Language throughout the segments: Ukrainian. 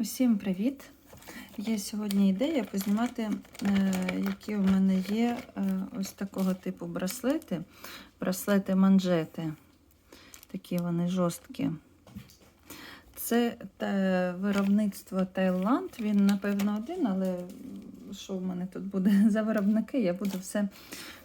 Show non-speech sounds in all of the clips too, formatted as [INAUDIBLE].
Усім привіт! Є сьогодні ідея познімати, е, які у мене є е, ось такого типу браслети. Браслети манжети. Такі вони жорсткі. Це виробництво Таїланд. Він, напевно, один, але що в мене тут буде [LAUGHS] за виробники, я буду все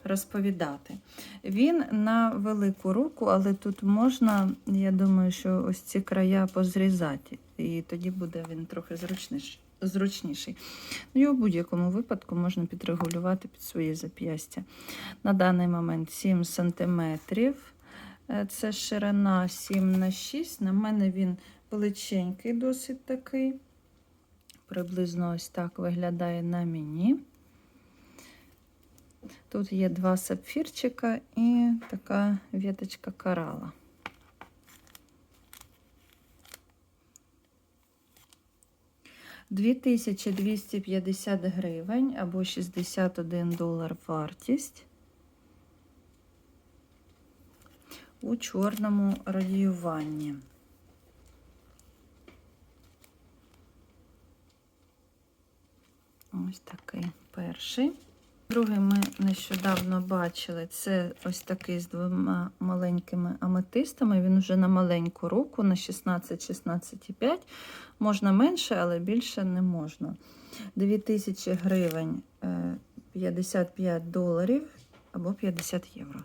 розповідати. Він на велику руку, але тут можна, я думаю, що ось ці края позрізати. І тоді буде він трохи зручніший. зручніший. Ну, Його в будь-якому випадку можна підрегулювати під свої зап'ястя. На даний момент 7 см. Це ширина 7 на 6 На мене він величенький, досить такий. Приблизно ось так виглядає на мені. Тут є два сапфірчика і така віточка корала. Дві тисячі 250 гривень або 61 долар вартість у чорному радіюванні. Ось такий перший. Другий ми нещодавно бачили. Це ось такий з двома маленькими аметистами. Він вже на маленьку руку, на 16-16,5. Можна менше, але більше не можна. 2000 гривень 55 доларів або 50 євро.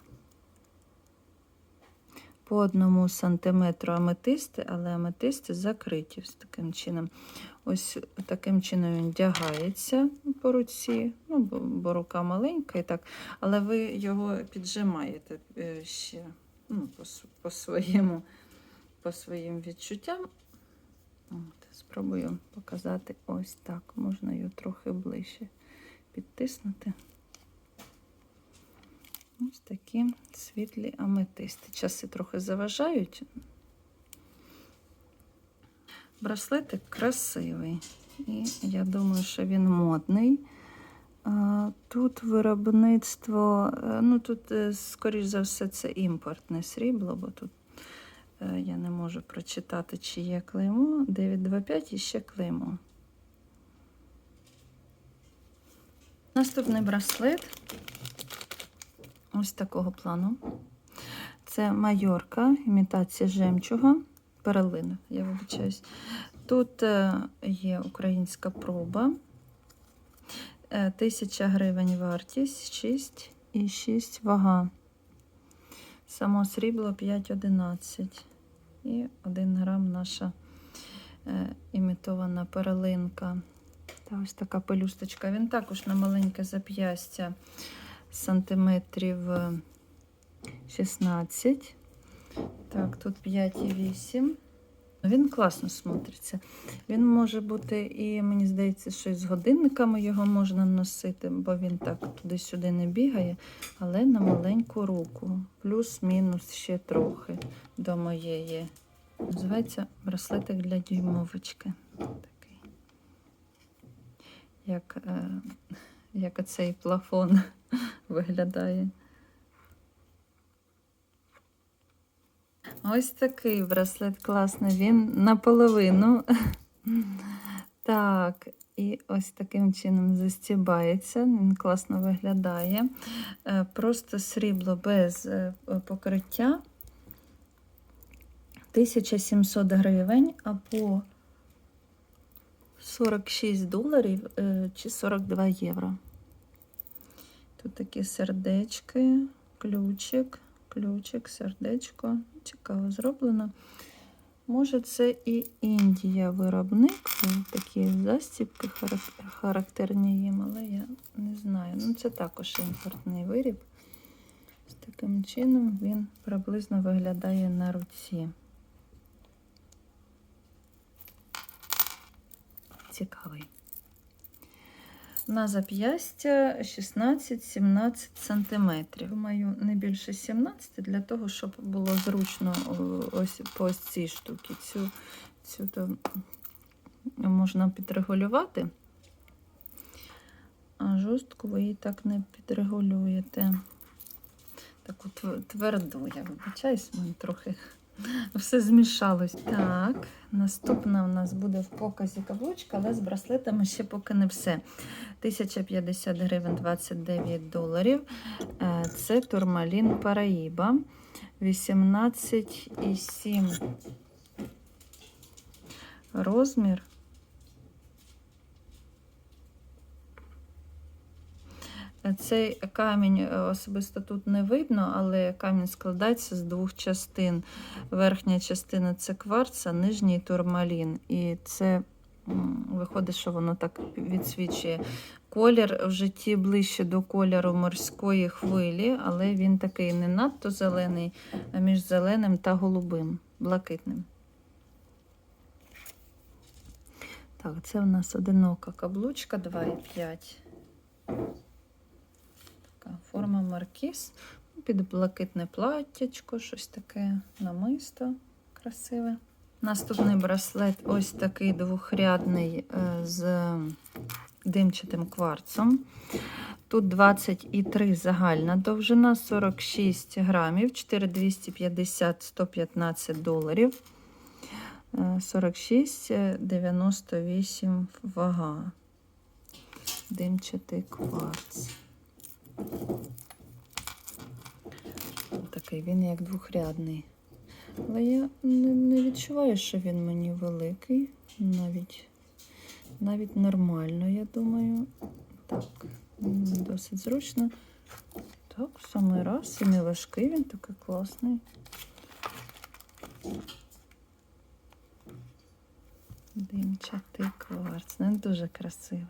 По одному сантиметру аметисти, але аметисти закриті з таким чином. Ось таким чином він вдягається по руці, ну, бо, бо рука маленька і так, але ви його піджимаєте е, ще ну, по, по, своєму, по своїм відчуттям. От, Спробую показати ось так. Можна його трохи ближче підтиснути. Ось такі світлі аметисти. Часи трохи заважають. Браслетик красивий. І я думаю, що він модний. Тут виробництво, е, ну тут, е, скоріш за все, це імпортне срібло, бо тут е, я не можу прочитати, чи є клеймо. 925 і ще клеймо. Наступний браслет ось такого плану. Це майорка, імітація жемчуга, перлина, я вибачаюсь. Тут є українська проба. 1000 гривень вартість, 6 і 6 вага. Само срібло 5,11. І 1 грам наша е, імітована перлинка. Та ось така пелюсточка. Він також на маленьке зап'ястя сантиметрів 16. Так, тут 5,8. Він класно смотриться. Він може бути, і мені здається, що і з годинниками його можна носити, бо він так туди-сюди не бігає, але на маленьку руку. Плюс-мінус ще трохи до моєї. Називається браслетик для дюймовочки. Такий. Як, е, як оцей плафон [LAUGHS] виглядає. Ось такий браслет класний, він наполовину. [LAUGHS] Так, і ось таким чином застібається, він класно виглядає. Е, просто срібло без е, покриття 1700 гривень або 46 доларів е, чи 42 євро. Тут такі сердечки, ключик ключик, сердечко. Цікаво зроблено. Може, це і Індія виробник. Такі застібки характерні їм, але я не знаю. Ну, це також імпортний виріб. З таким чином він приблизно виглядає на руці. Цікавий на зап'ястя 16-17 см. Думаю, не більше 17 для того, щоб було зручно ось по ось цій штуці. Цю, цю то можна підрегулювати, а жорстку ви її так не підрегулюєте. Таку тверду, я вибачаюсь, мені трохи Все змішалось. Так, наступна у нас буде в показі каблучка, але з браслетами ще поки не все. 1050 гривень 29 доларів. Е, Це турмалін Параїба. 18,7 розмір. Цей камінь е, особисто тут не видно, але камінь складається з двох частин. Верхня частина це кварц, а нижній турмалін. І це виходить, що воно так відсвічує. Колір в житті ближче до кольору морської хвилі, але він такий не надто зелений, а між зеленим та голубим, блакитним. Так, це в нас одинока каблучка 2,5. Така форма маркіз. Під блакитне платтячко, щось таке намисто красиве. Наступний браслет ось такий двохрядний е, з димчатим кварцом. Тут 23 загальна довжина, 46 грамів, 4250 115 доларів. Е, 46, е, 98 вага. Димчатий кварц. Такий він як двохрядний. Але я не, не відчуваю, що він мені великий. Навіть, навіть нормально, я думаю. Так, досить зручно. Так, в самий раз. І не важкий, він такий класний. Димчатий кварц. Він дуже красивий.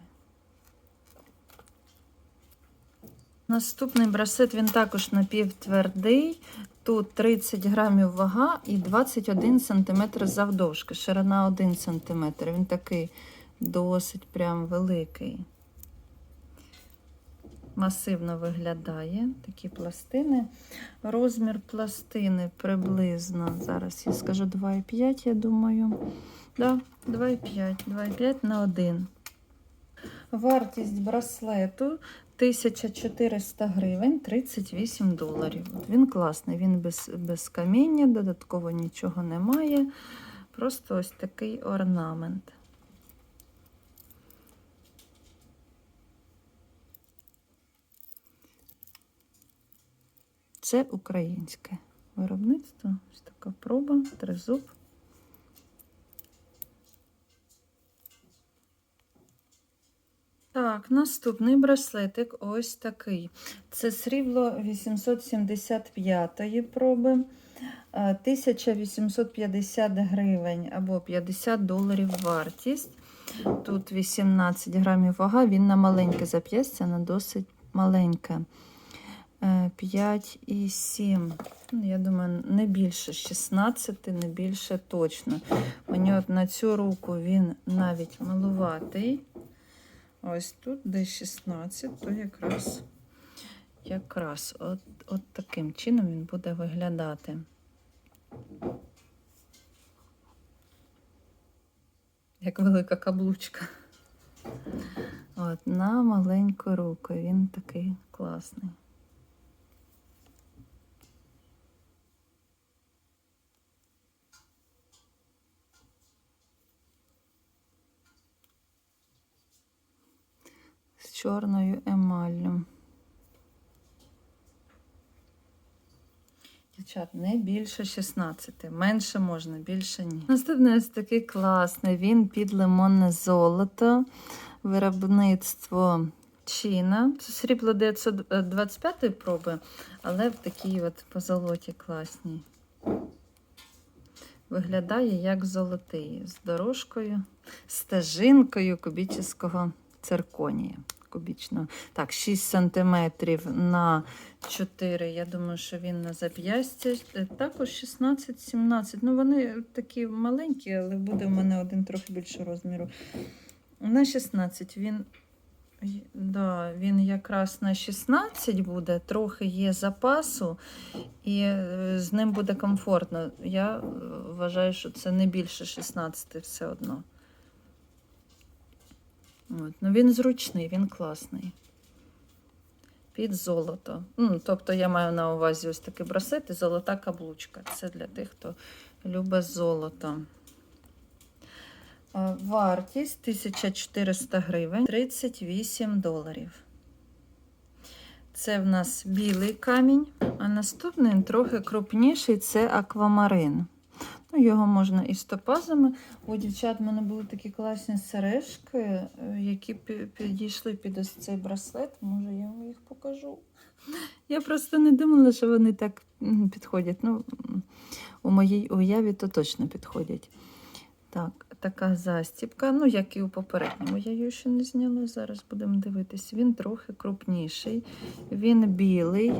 Наступний брасет він також напівтвердий. Тут 30 грамів вага і 21 см завдовжки. Ширина 1 см. Він такий досить прям великий. Масивно виглядає такі пластини. Розмір пластини приблизно, зараз я скажу 2,5, я думаю. Да, 2,5, 2,5 на 1. Вартість браслету 1400 гривень 38 доларів. От він класний, він без, без каміння, додатково нічого немає. Просто ось такий орнамент. Це українське виробництво. Ось така проба, тризуб. Так, наступний браслетик ось такий. Це срібло 875 проби, е, 1850 гривень або 50 доларів вартість. Тут 18 грамів вага, він на маленьке зап'ястя, на досить маленьке. Е, 5,7. Ну, Я думаю, не більше 16, не більше точно. Мені от на цю руку він навіть малуватий. Ось тут, де 16, то якраз, якраз от, от таким чином він буде виглядати. Як велика каблучка. От, на маленьку руку. Він такий класний. з чорною емаллю. Дівчат, не більше 16, менше можна, більше ні. Наступний ось такий класний. Він під лимонне золото, виробництво Чіна. Це срібло 925 проби, але в такій от позолоті класній. Виглядає як золотий, з дорожкою, стежинкою кубічного цирконія. Кубічного. Так, 6 см на 4. Я думаю, що він на зап'ястя. Е, Також 16-17. Ну, вони такі маленькі, але буде в мене один трохи більше розміру. На 16 він. Да, він якраз на 16 буде, трохи є запасу, і е, з ним буде комфортно. Я е, вважаю, що це не більше 16 все одно. От. Ну, він зручний, він класний. під золото. Ну, тобто я маю на увазі ось такий браслет і золота каблучка. Це для тих, хто любить золото. Е, Вартість 1400 гривень, 38 доларів. Це в нас білий камінь, а наступний трохи крупніший це аквамарин. Ну, його можна і з топазами. У дівчат в мене були такі класні сережки, е, які підійшли під ось цей браслет. Може, я вам їх покажу. Я просто не думала, що вони так підходять. Ну, у моїй уяві то точно підходять. Так, така застіпка, ну, як і у попередньому. Я її ще не зняла. Зараз будемо дивитись. Він трохи крупніший. Він білий.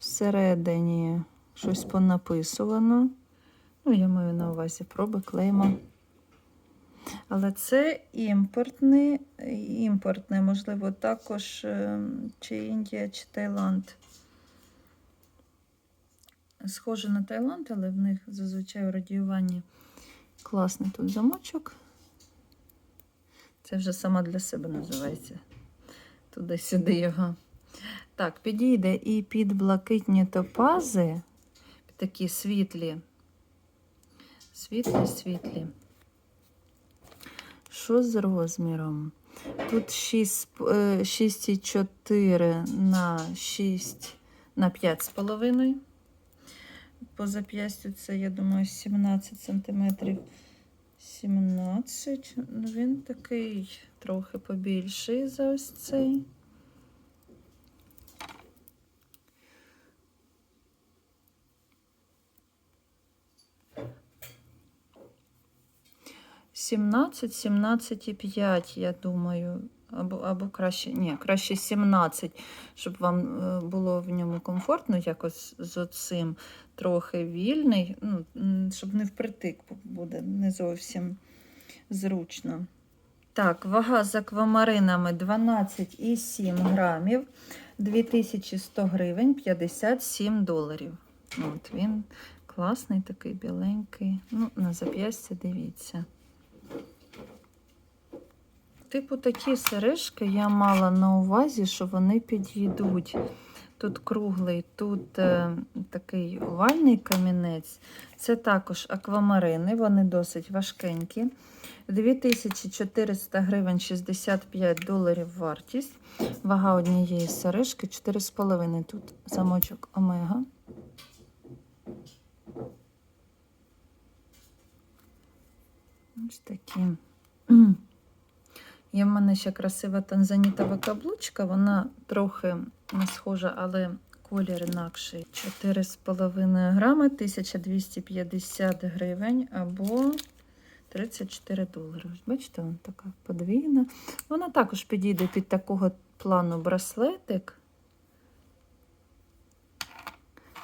Всередині щось понаписувано. Ну, я маю на увазі проби клейма. Але це імпортне, імпортне, можливо, також е, чи Індія, чи Таїланд. Схоже на Таїланд, але в них зазвичай у радіюванні класний тут замочок. Це вже сама для себе називається. Туди-сюди його. Так, підійде і під блакитні топази, такі світлі. Світлі, світлі. Що з розміром? Тут 6, е, 6,4 на 6 на 5,5. По зап'ястю це, я думаю, 17 сантиметрів. 17. Ну, він такий трохи побільший за ось цей. Сімнадцять, сімнадцять і п'ять, я думаю. Або, або краще, ні, краще 17, щоб вам е, було в ньому комфортно, якось з оцим трохи вільний, ну, щоб не впритик буде не зовсім зручно. Так, вага з аквамаринами 12,7 грамів, 2100 гривень, 57 доларів. От він класний, такий біленький. Ну, на зап'ястя дивіться. Типу такі сережки я мала на увазі, що вони підійдуть. Тут круглий, тут е, такий овальний камінець. Це також аквамарини, вони досить важкенькі. 2400 гривень 65 доларів вартість. Вага однієї сережки 4,5. Тут замочок омега. Ось такі. Є в мене ще красива танзанітова каблучка, вона трохи не схожа, але колір інакший. 4,5 грами, 1250 гривень або 34 долари. Бачите, вона така подвійна. Вона також підійде під такого плану браслетик.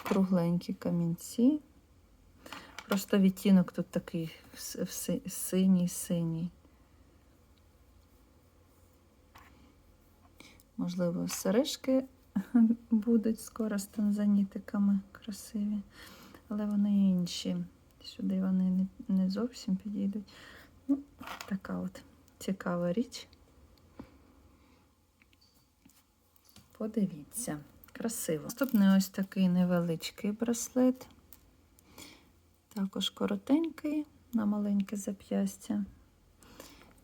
Кругленькі камінці. Просто відтінок тут такий синій-синій. Можливо, сережки [LAUGHS] будуть скоро з танзанітиками красиві, але вони інші. Сюди вони не, зовсім підійдуть. Ну, така от цікава річ. Подивіться, красиво. Наступний ось такий невеличкий браслет. Також коротенький на маленьке зап'ястя.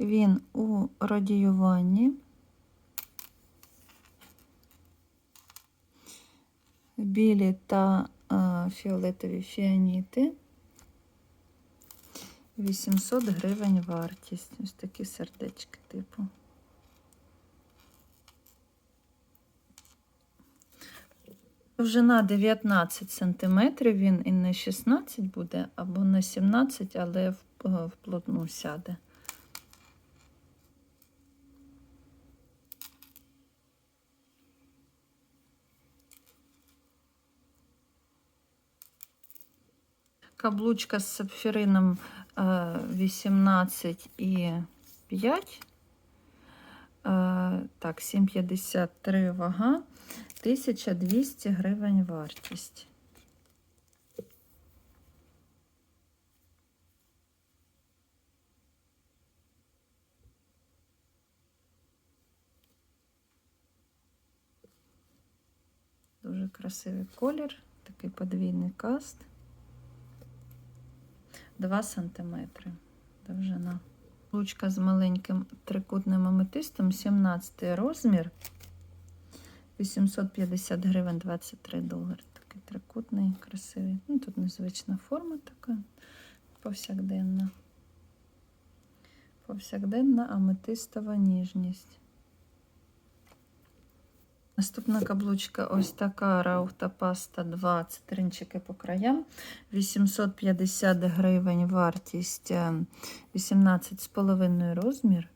Він у радіюванні. Білі та а, фіолетові фіаніти. 800 гривень вартість. Ось такі сердечки, типу. Довжина 19 см, він і не 16 буде, або не 17, але в, в плотну сяде. каблучка з сапфірином е, 18,5. Е, так, 7,53 вага, 1200 гривень вартість. Дуже красивий колір, такий подвійний каст. 2 см довжина. Ручка з маленьким трикутним аметистом, 17 розмір. 850 гривень 23 долари. Такий трикутний, красивий. Ну, тут незвична форма така повсякденна. Повсякденна аметистова ніжність. Наступна каблучка ось така раухта паста 2 цитринчики по краям. 850 гривень вартість, е, 18,5 розмір.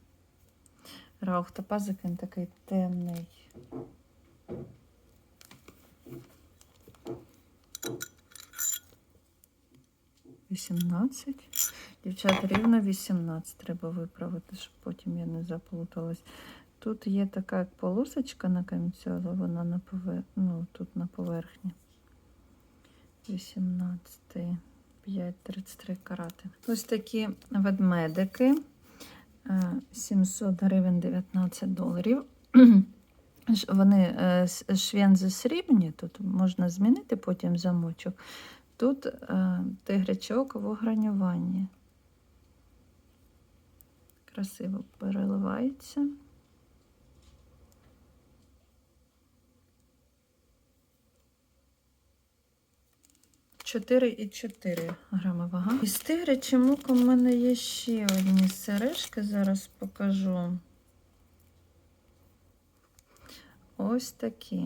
Раухта пазик він такий темний. Вісімнадцять. Дівчата, рівно 18 треба виправити, щоб потім я не заплуталась. Тут є така полосочка на кінці, але вона на повер... ну, тут на поверхні. 18, 5, 33 карати. Ось такі ведмедики. Е, 700 гривень 19 доларів. [CLEARS THROAT] Вони е, швензи срібні, тут можна змінити потім замочок. Тут е, тигрячок в огранюванні. Красиво переливається. Чотири і 4 грами вага. Із тигрячим луком в мене є ще одні сережки, зараз покажу. Ось такі.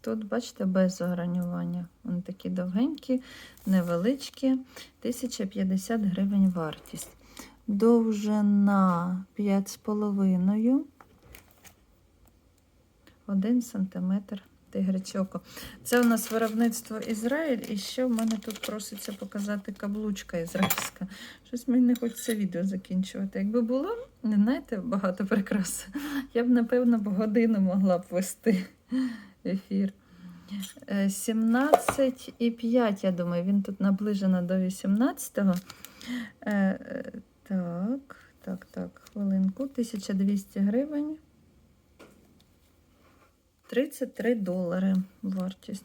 Тут, бачите, без огранювання. Вони такі довгенькі, невеличкі. 1050 гривень вартість. Довжина 5,5. 1 сантиметр тигрячоко. Це у нас виробництво Ізраїль, і ще в мене тут проситься показати каблучка ізраїльська. Щось мені не хочеться відео закінчувати. Якби було, не знаєте, багато прикрас, я б, напевно, годину могла б вести ефір. Е, 17,5, я думаю, він тут наближено до 18-го. Е, е, Так, так, так, хвилинку. 1200 гривень. 33 долари вартість.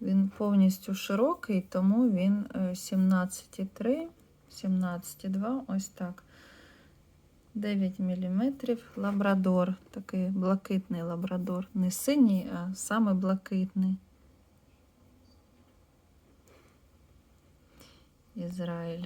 Він повністю широкий, тому він е, 17,3, 17,2, ось так. 9 мм. Лабрадор, такий блакитний лабрадор. Не синій, а саме блакитний. Ізраїль.